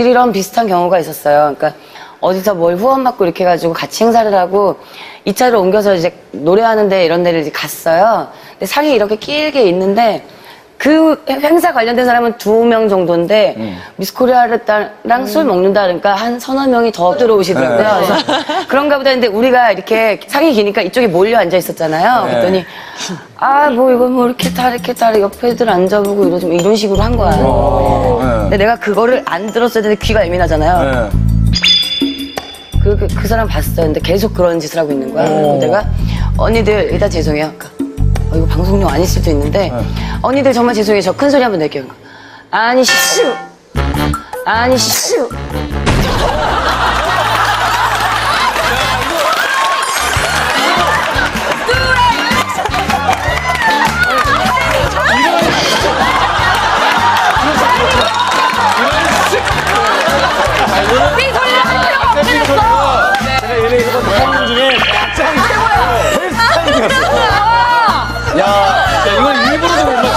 이런 비슷한 경우가 있었어요. 그러니까 어디서 뭘 후원받고 이렇게 해가지고 같이 행사를 하고 이 차를 옮겨서 이제 노래하는데 이런 데를 이제 갔어요. 근데 상이 이렇게 길게 있는데 그 행사 관련된 사람은 두 명 정도인데 미스코리아랑 술 먹는다 그러니까 한 서너 명이 더 들어오시더라고요. 그래서 그런가 보다 했는데 우리가 이렇게 상이 기니까 이쪽에 몰려 앉아 있었잖아요. 그랬더니 아 뭐 이거 뭐 이렇게 다 이렇게 다 옆에 애들 앉아보고 이러지 뭐 이런 식으로 한 거야. 근데 내가 그거를 안 들었어야 되는데 귀가 예민하잖아요. 그, 그, 그 사람 봤어요. 근데 계속 그런 짓을 하고 있는 거야. 그래서 내가 언니들 일단 죄송해요. 어, 이거 방송용 아닐 수도 있는데 언니들 정말 죄송해요. 저 큰 소리 한번 낼게요. 아니 슈 아니 슈 제가 야, 야, 이건 일부러도 못